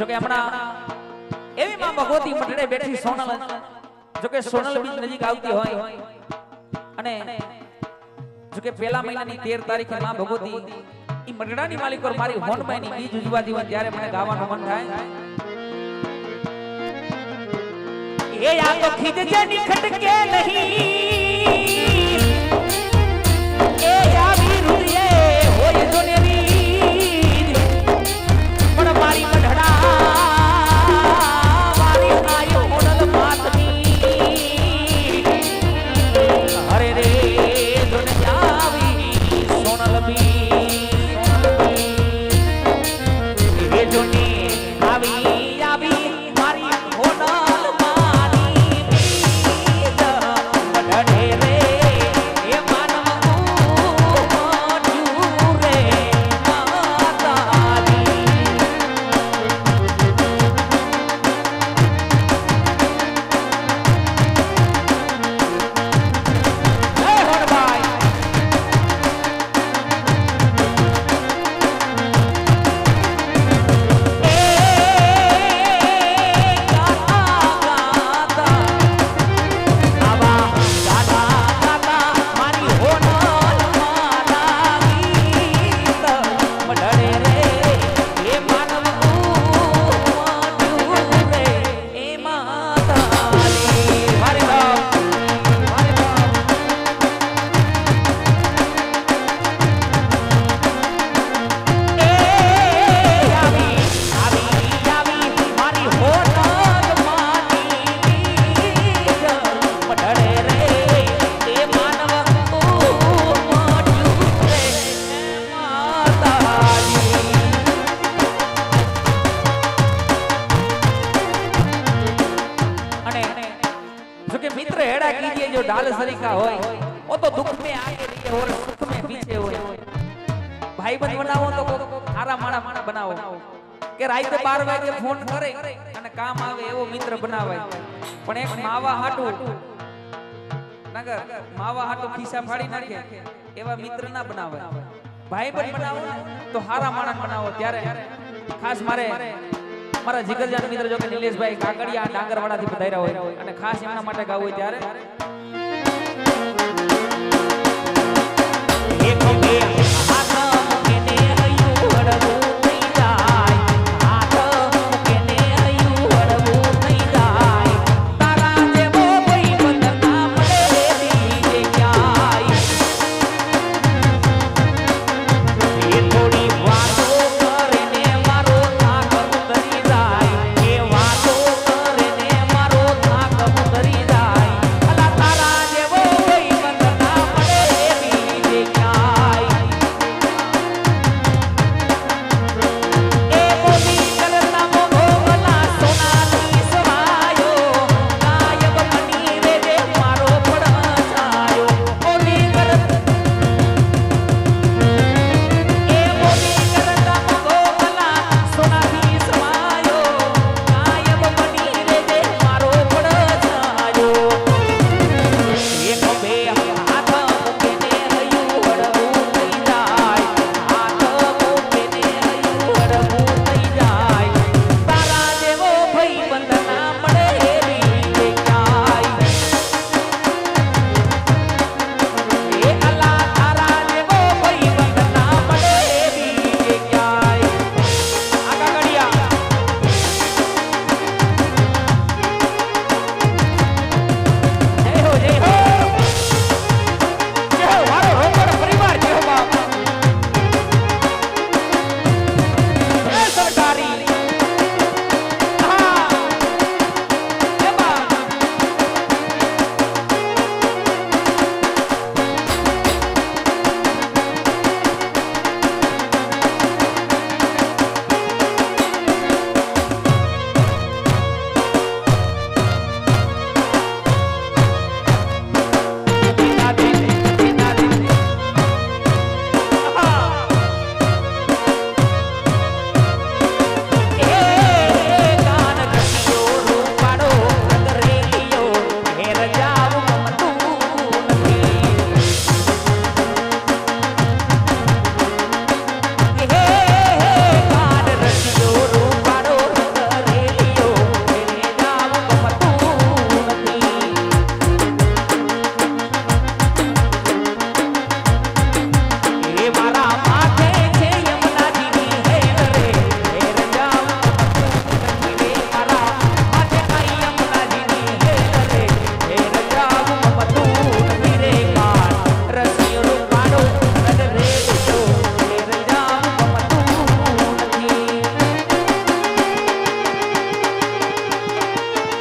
જોકે હમણાં એવી માં ભગવતી મટડે બેઠી સોનલ, જોકે સોનલ બીજ નજીક આવતી હોય. અને જોકે પહેલા મહિનાની 13 તારીખે માં ભગવતી ઈ મટડાની માલિક પર મારી હોનબાઈની બીજ ઉજવાતી હોય ત્યારે મને ગાવાનું મન થાય. એ આ તો ખીજજે નિખટકે નહીં. પુત્ર હેડા કીજે જો ડાલ સરીખા હોય, ઓ તો દુખ મે આગે લીએ ઓર સુખ મે પીછે હોય. ભાઈ બંધ બનાવો તો આરા માણા માણા બનાવો. કે રાતે 12 વાગે ફોન કરે અને કામ આવે એવો મિત્ર બનાવાય. પણ એક માવા હાટુ, નગર, માવા હાટુ ખિસ્સા ફાડી નાખે, એવા મિત્ર ના બનાવાય. ભાઈ બંધ બનાવો તો હારા માણા બનાવો. ત્યારે ખાસ મારે મારા જીગરજાન મિત્ર જો કે નિલેશભાઈ કાકડિયા ડાંગરવાડાથી પધાર્યા હોય અને ખાસ એમના માટે ગાવું હોય ત્યારે.